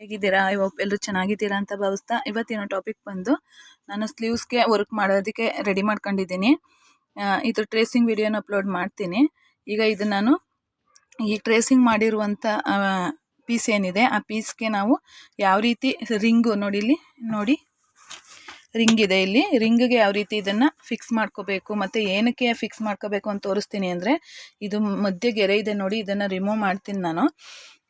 ಹೇಗಿದ್ದೀರಾ? ಇವಾಗ ಎಲ್ಲರೂ ಚೆನ್ನಾಗಿದ್ದೀರಾ ಅಂತ ಭಾವಿಸ್ತಾ ಇವತ್ತಿನ ಟಾಪಿಕ್ ಬಂದು ನಾನು ಸ್ಲೀವ್ಸ್ಗೆ ವರ್ಕ್ ಮಾಡೋದಕ್ಕೆ ರೆಡಿ ಮಾಡ್ಕೊಂಡಿದ್ದೀನಿ. ಇದು ಟ್ರೇಸಿಂಗ್ ವಿಡಿಯೋನ ಅಪ್ಲೋಡ್ ಮಾಡ್ತೀನಿ. ಈಗ ಇದು ನಾನು ಈ ಟ್ರೇಸಿಂಗ್ ಮಾಡಿರುವಂಥ ಪೀಸ್ ಏನಿದೆ, ಆ ಪೀಸ್ಗೆ ನಾವು ಯಾವ ರೀತಿ ರಿಂಗು ನೋಡಿ ಇಲ್ಲಿ, ನೋಡಿ. ರಿಂಗ್ ಇದೆ ಇಲ್ಲಿ. ರಿಂಗ್ಗೆ ಯಾವ ರೀತಿ ಇದನ್ನು ಫಿಕ್ಸ್ ಮಾಡ್ಕೋಬೇಕು, ಮತ್ತು ಏನಕ್ಕೆ ಫಿಕ್ಸ್ ಮಾಡ್ಕೋಬೇಕು ಅಂತ ತೋರಿಸ್ತೀನಿ ಅಂದರೆ, ಇದು ಮಧ್ಯ ಗೆರೆ ಇದೆ ನೋಡಿ, ಇದನ್ನು ರಿಮೂವ್ ಮಾಡ್ತೀನಿ ನಾನು.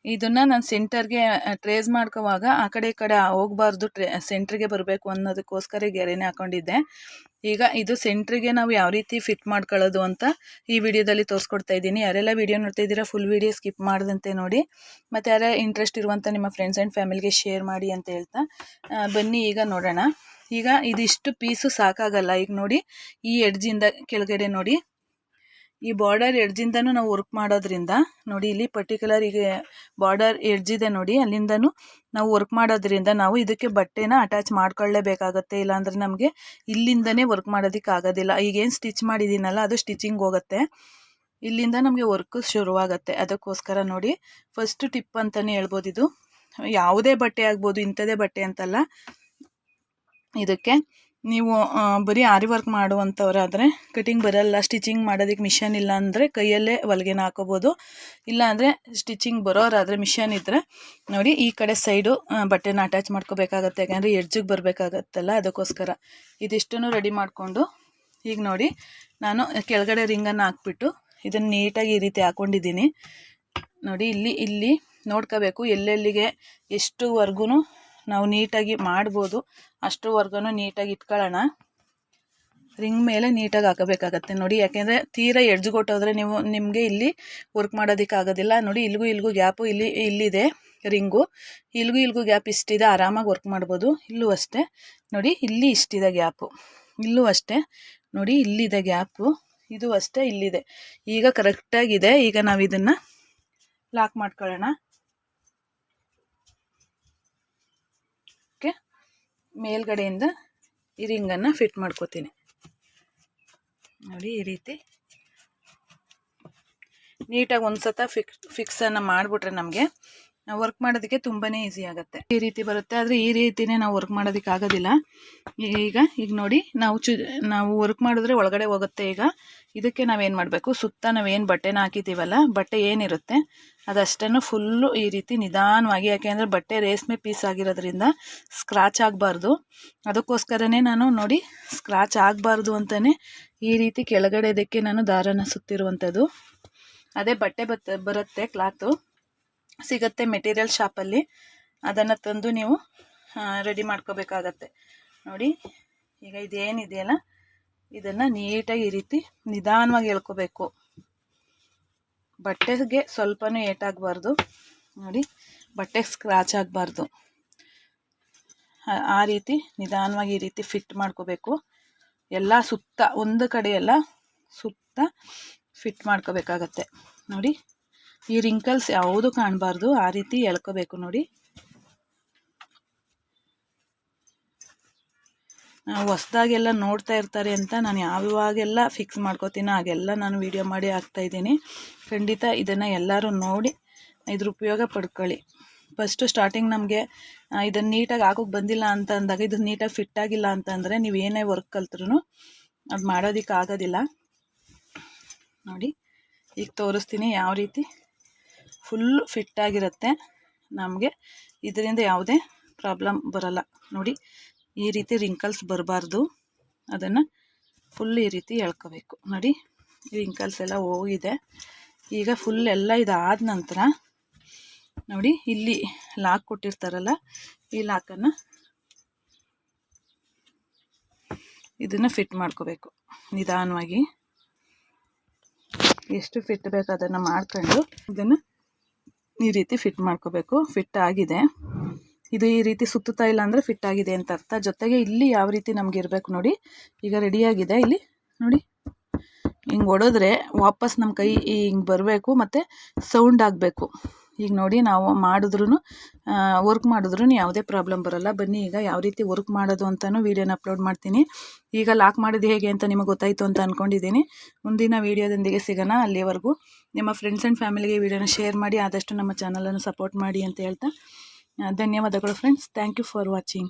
ಇದನ್ನು ನಾನು ಸೆಂಟರ್ಗೆ ಟ್ರೇಸ್ ಮಾಡ್ಕೋವಾಗ ಆ ಕಡೆ ಈ ಕಡೆ ಹೋಗಬಾರ್ದು ಟ್ರೇ ಸೆಂಟ್ರಿಗೆ ಬರಬೇಕು ಅನ್ನೋದಕ್ಕೋಸ್ಕರ ಗೆರೆನೇ ಹಾಕೊಂಡಿದ್ದೆ. ಈಗ ಇದು ಸೆಂಟ್ರಿಗೆ ನಾವು ಯಾವ ರೀತಿ ಫಿಟ್ ಮಾಡ್ಕೊಳ್ಳೋದು ಅಂತ ಈ ವಿಡಿಯೋದಲ್ಲಿ ತೋರಿಸ್ಕೊಡ್ತಾ ಇದ್ದೀನಿ. ಯಾರೆಲ್ಲ ವಿಡಿಯೋ ನೋಡ್ತಾ ಇದ್ದೀರಾ ಫುಲ್ ವಿಡಿಯೋ ಸ್ಕಿಪ್ ಮಾಡದಂತೆ ನೋಡಿ. ಮತ್ತು ಯಾರ ಇಂಟ್ರೆಸ್ಟ್ ಇರುವಂಥ ನಿಮ್ಮ ಫ್ರೆಂಡ್ಸ್ ಆ್ಯಂಡ್ ಫ್ಯಾಮಿಲಿಗೆ ಶೇರ್ ಮಾಡಿ ಅಂತ ಹೇಳ್ತಾ ಬನ್ನಿ ಈಗ ನೋಡೋಣ. ಈಗ ಇದಿಷ್ಟು ಪೀಸು ಸಾಕಾಗಲ್ಲ. ಈಗ ನೋಡಿ, ಈ ಎಡ್ಜಿಂದ ಕೆಳಗಡೆ ನೋಡಿ. ಈ ಬಾರ್ಡರ್ ಎಡ್ಜಿಂದನೂ ನಾವು ವರ್ಕ್ ಮಾಡೋದ್ರಿಂದ, ನೋಡಿ ಇಲ್ಲಿ ಪರ್ಟಿಕ್ಯುಲರ್ ಈಗ ಬಾರ್ಡರ್ ಎಡ್ಜಿದೆ ನೋಡಿ, ಅಲ್ಲಿಂದನೂ ನಾವು ವರ್ಕ್ ಮಾಡೋದ್ರಿಂದ ನಾವು ಇದಕ್ಕೆ ಬಟ್ಟೆನ ಅಟ್ಯಾಚ್ ಮಾಡ್ಕೊಳ್ಳೇಬೇಕಾಗತ್ತೆ. ಇಲ್ಲಾಂದ್ರೆ ನಮಗೆ ಇಲ್ಲಿಂದನೇ ವರ್ಕ್ ಮಾಡೋದಕ್ಕೆ ಆಗೋದಿಲ್ಲ ಈಗೇನು ಸ್ಟಿಚ್ ಮಾಡಿದ್ದೀನಲ್ಲ ಅದು ಸ್ಟಿಚಿಂಗ್ ಹೋಗುತ್ತೆ. ಇಲ್ಲಿಂದ ನಮಗೆ ವರ್ಕ್ ಶುರುವಾಗತ್ತೆ. ಅದಕ್ಕೋಸ್ಕರ ನೋಡಿ ಫಸ್ಟ್ ಟಿಪ್ ಅಂತಲೇ ಹೇಳ್ಬೋದು ಇದು. ಯಾವುದೇ ಬಟ್ಟೆ ಆಗ್ಬೋದು ಇಂಥದೇ ಬಟ್ಟೆ ಅಂತಲ್ಲ. ಇದಕ್ಕೆ ನೀವು ಬರೀ ಆರಿ ವರ್ಕ್ ಮಾಡುವಂಥವ್ರಾದರೆ ಕಟಿಂಗ್ ಬರಲ್ಲ, ಸ್ಟಿಚಿಂಗ್ ಮಾಡೋದಕ್ಕೆ ಮಿಷನ್ ಇಲ್ಲ ಅಂದರೆ ಕೈಯಲ್ಲೇ ಹೊಲಿಗೆನ ಹಾಕೋಬೋದು. ಇಲ್ಲ ಅಂದರೆ ಸ್ಟಿಚಿಂಗ್ ಬರೋರಾದರೆ ಮಿಷನ್ ಇದ್ದರೆ ನೋಡಿ ಈ ಕಡೆ ಸೈಡು ಬಟ್ಟೆನ ಅಟ್ಯಾಚ್ ಮಾಡ್ಕೋಬೇಕಾಗತ್ತೆ. ಯಾಕಂದರೆ ಎಡ್ಜಿಗೆ ಬರಬೇಕಾಗತ್ತಲ್ಲ ಅದಕ್ಕೋಸ್ಕರ. ಇದಿಷ್ಟನ್ನು ರೆಡಿ ಮಾಡಿಕೊಂಡು ಈಗ ನೋಡಿ ನಾನು ಕೆಳಗಡೆ ರಿಂಗನ್ನು ಹಾಕ್ಬಿಟ್ಟು ಇದನ್ನು ನೀಟಾಗಿ ಈ ರೀತಿ ಹಾಕ್ಕೊಂಡಿದ್ದೀನಿ ನೋಡಿ ಇಲ್ಲಿ ಇಲ್ಲಿ ನೋಡ್ಕೋಬೇಕು ಎಲ್ಲೆಲ್ಲಿಗೆ ಎಷ್ಟುವರೆಗೂ ನಾವು ನೀಟಾಗಿ ಮಾಡ್ಬೋದು. ಅಷ್ಟುವರೆಗೂ ನೀಟಾಗಿ ಇಟ್ಕೊಳ್ಳೋಣ. ರಿಂಗ್ ಮೇಲೆ ನೀಟಾಗಿ ಹಾಕಬೇಕಾಗತ್ತೆ ನೋಡಿ, ಯಾಕೆಂದರೆ ತೀರಾ ಎಡ್ಜ್ಗೊಟ್ಟೋದ್ರೆ ನೀವು ನಿಮಗೆ ಇಲ್ಲಿ ವರ್ಕ್ ಮಾಡೋದಕ್ಕೆ ಆಗೋದಿಲ್ಲ. ನೋಡಿ ಇಲ್ಲಿಗೂ ಇಲ್ಲಿಗೂ ಗ್ಯಾಪು ಇಲ್ಲಿ, ಇಲ್ಲಿದೆ ರಿಂಗು. ಇಲ್ಲಿಗೂ ಇಲ್ಲಿಗೂ ಗ್ಯಾಪ್ ಇಷ್ಟಿದೆ, ಆರಾಮಾಗಿ ವರ್ಕ್ ಮಾಡ್ಬೋದು. ಇಲ್ಲೂ ಅಷ್ಟೇ. ನೋಡಿ, ಇಲ್ಲಿ ಇಷ್ಟಿದೆ ಗ್ಯಾಪು. ಇಲ್ಲೂ ಅಷ್ಟೇ. ನೋಡಿ, ಇಲ್ಲಿದೆ ಗ್ಯಾಪು. ಇದು ಅಷ್ಟೇ, ಇಲ್ಲಿದೆ. ಈಗ ಕರೆಕ್ಟಾಗಿದೆ ಈಗ ನಾವು ಇದನ್ನು ಲಾಕ್ ಮಾಡ್ಕೊಳ್ಳೋಣ. ಮೇಲ್ಗಡೆಯಿಂದ ಈ ರಿಂಗನ್ನು ಫಿಟ್ ಮಾಡ್ಕೋತೀನಿ. ನೋಡಿ ಈ ರೀತಿ. ನೀಟಾಗಿ ಒಂದು ಸತ ಫಿಕ್ಸ್ ಫಿಕ್ಸನ್ನು ಮಾಡಿಬಿಟ್ರೆ ನಮಗೆ ವರ್ಕ್ ಮಾಡೋದಕ್ಕೆ ತುಂಬಾ ಈಸಿ ಆಗುತ್ತೆ. ಈ ರೀತಿ ಬರುತ್ತೆ. ಆದರೆ ಈ ರೀತಿನೇ ನಾವು ವರ್ಕ್ ಮಾಡೋದಕ್ಕೆ ಆಗೋದಿಲ್ಲ. ಈಗ ಈಗ ನೋಡಿ, ನಾವು ಚು, ನಾವು ವರ್ಕ್ ಮಾಡಿದ್ರೆ ಒಳಗಡೆ ಹೋಗುತ್ತೆ ಈಗ. ಇದಕ್ಕೆ ನಾವೇನು ಮಾಡಬೇಕು? ಸುತ್ತ ನಾವೇನು ಬಟ್ಟೆನ ಹಾಕಿದ್ದೀವಲ್ಲ ಬಟ್ಟೆ ಏನಿರುತ್ತೆ, ಅದಷ್ಟನ್ನು ಫುಲ್ಲು ಈ ರೀತಿ ನಿಧಾನವಾಗಿ, ಯಾಕೆಂದರೆ ಬಟ್ಟೆ ರೇಷ್ಮೆ ಪೀಸ್ ಆಗಿರೋದ್ರಿಂದ ಸ್ಕ್ರಾಚ್ ಆಗಬಾರ್ದು. ಅದಕ್ಕೋಸ್ಕರನೇ ನಾನು ನೋಡಿ ಸ್ಕ್ರಾಚ್ ಆಗಬಾರ್ದು ಅಂತಲೇ ಈ ರೀತಿ ಕೆಳಗಡೆ ಇದಕ್ಕೆ ನಾನು ದಾರನ ಸುತ್ತಿರುವಂಥದ್ದು ಅದೇ ಬಟ್ಟೆ ಬರುತ್ತೆ ಕ್ಲಾತು ಸಿಗುತ್ತೆ ಮೆಟೀರಿಯಲ್ ಶಾಪಲ್ಲಿ ಅದನ್ನು ತಂದು ನೀವು ರೆಡಿ ಮಾಡ್ಕೋಬೇಕಾಗತ್ತೆ. ನೋಡಿ, ಈಗ ಇದೇನಿದೆಯಲ್ಲ? ಇದನ್ನು ನೀಟಾಗಿ ಈ ರೀತಿ ನಿಧಾನವಾಗಿ ಹೇಳ್ಕೋಬೇಕು ಬಟ್ಟೆಗೆ ಸ್ವಲ್ಪನೂ ಏಟಾಗಬಾರ್ದು. ನೋಡಿ, ಬಟ್ಟೆಗೆ ಸ್ಕ್ರಾಚ್ ಆಗಬಾರ್ದು. ಆ ರೀತಿ ನಿಧಾನವಾಗಿ ಈ ರೀತಿ ಫಿಟ್ ಮಾಡ್ಕೋಬೇಕು. ಎಲ್ಲ ಸುತ್ತ, ಒಂದು ಕಡೆಯೆಲ್ಲ ಸುತ್ತ ಫಿಟ್ ಮಾಡ್ಕೋಬೇಕಾಗತ್ತೆ. ನೋಡಿ ಈ ರಿಂಕಲ್ಸ್ ಯಾವುದು ಕಾಣಬಾರ್ದು, ಆ ರೀತಿ ಎಳ್ಕೋಬೇಕು ನೋಡಿ. ಹೊಸ್ದಾಗೆಲ್ಲ ನೋಡ್ತಾ ಇರ್ತಾರೆ ಅಂತ ನಾನು ಯಾವಾಗೆಲ್ಲ ಫಿಕ್ಸ್ ಮಾಡ್ಕೋತೀನೋ ಹಾಗೆಲ್ಲ ನಾನು ವಿಡಿಯೋ ಮಾಡಿ ಹಾಕ್ತಾಯಿದ್ದೀನಿ ಖಂಡಿತ ಇದನ್ನು ಎಲ್ಲರೂ ನೋಡಿ, ಇದ್ರ ಉಪಯೋಗ ಪಡ್ಕೊಳ್ಳಿ. ಫಸ್ಟು ಸ್ಟಾರ್ಟಿಂಗ್ ನಮಗೆ ಇದನ್ನು ನೀಟಾಗಿ ಹಾಕೋಕೆ ಬಂದಿಲ್ಲ ಅಂತ ಅಂದಾಗ ಇದನ್ನು ನೀಟಾಗಿ ಫಿಟ್ ಆಗಿಲ್ಲ ಅಂತಂದರೆ ನೀವು ಏನೇ ವರ್ಕ್ ಕಲ್ತ್ರೂ ಅದು ಮಾಡೋದಕ್ಕೆ ಆಗೋದಿಲ್ಲ. ನೋಡಿ, ಈಗ ತೋರಿಸ್ತೀನಿ ಯಾವ ರೀತಿ. ಫುಲ್ ಫಿಟ್ಟಾಗಿರುತ್ತೆ ನಮಗೆ ಇದರಿಂದ ಯಾವುದೇ ಪ್ರಾಬ್ಲಮ್ ಬರಲ್ಲ. ನೋಡಿ, ಈ ರೀತಿ ರಿಂಕಲ್ಸ್ ಬರಬಾರ್ದು. ಅದನ್ನು ಫುಲ್ ಈ ರೀತಿ ಎಳ್ಕೋಬೇಕು. ನೋಡಿ ರಿಂಕಲ್ಸ್ ಎಲ್ಲ ಹೋಗಿದೆ. ಈಗ ಫುಲ್ ಎಲ್ಲ ಇದಾದ ನಂತರ, ನೋಡಿ, ಇಲ್ಲಿ ಲಾಕ್ ಕೊಟ್ಟಿರ್ತಾರಲ್ಲ, ಈ ಲಾಕನ್ನು ಇದನ್ನು ಫಿಟ್ ಮಾಡ್ಕೋಬೇಕು, ನಿಧಾನವಾಗಿ. ಎಷ್ಟು ಫಿಟ್ ಬೇಕು ಅದನ್ನು ಮಾಡ್ಕೊಂಡು ಇದನ್ನು ಈ ರೀತಿ ಫಿಟ್ ಮಾಡ್ಕೋಬೇಕು. ಫಿಟ್ ಆಗಿದೆ. ಇದು ಈ ರೀತಿ ಸುತ್ತುತ್ತಾ ಇಲ್ಲ ಅಂದರೆ ಫಿಟ್ ಆಗಿದೆ ಅಂತ ಅರ್ಥ. ಜೊತೆಗೆ ಇಲ್ಲಿ ಯಾವ ರೀತಿ ನಮ್ಗೆ ಇರಬೇಕು ನೋಡಿ. ಈಗ ರೆಡಿಯಾಗಿದೆ ಇಲ್ಲಿ ನೋಡಿ. ಹಿಂಗೆ ಒಡೆದ್ರೆ ವಾಪಸ್ ನಮ್ಮ ಕೈ ಹಿಂಗೆ ಬರಬೇಕು ಮತ್ತು ಸೌಂಡ್ ಆಗಬೇಕು. ಈಗ ನೋಡಿ ನಾವು ಮಾಡಿದ್ರೂ ವರ್ಕ್ ಮಾಡಿದ್ರೂ ಯಾವುದೇ ಪ್ರಾಬ್ಲಮ್ ಬರಲ್ಲ. ಬನ್ನಿ ಈಗ ಯಾವ ರೀತಿ ವರ್ಕ್ ಮಾಡೋದು ಅಂತಲೂ ವೀಡಿಯೋನ ಅಪ್ಲೋಡ್ ಮಾಡ್ತೀನಿ. ಈಗ ಲಾಕ್ ಮಾಡೋದು ಹೇಗೆ ಅಂತ ನಿಮಗೆ ಗೊತ್ತಾಯಿತು ಅಂತ ಅಂದ್ಕೊಂಡಿದ್ದೀನಿ ಮುಂದಿನ ವೀಡಿಯೋದೊಂದಿಗೆ ಸಿಗೋಣ ಅಲ್ಲಿವರೆಗೂ. ನಿಮ್ಮ ಫ್ರೆಂಡ್ಸ್ ಆ್ಯಂಡ್ ಫ್ಯಾಮಿಲಿಗೆ ವೀಡಿಯೋನ ಶೇರ್ ಮಾಡಿ, ಆದಷ್ಟು ನಮ್ಮ ಚಾನಲನ್ನು ಸಪೋರ್ಟ್ ಮಾಡಿ ಅಂತ ಹೇಳ್ತಾ ಧನ್ಯವಾದಗಳು friends thank you for watching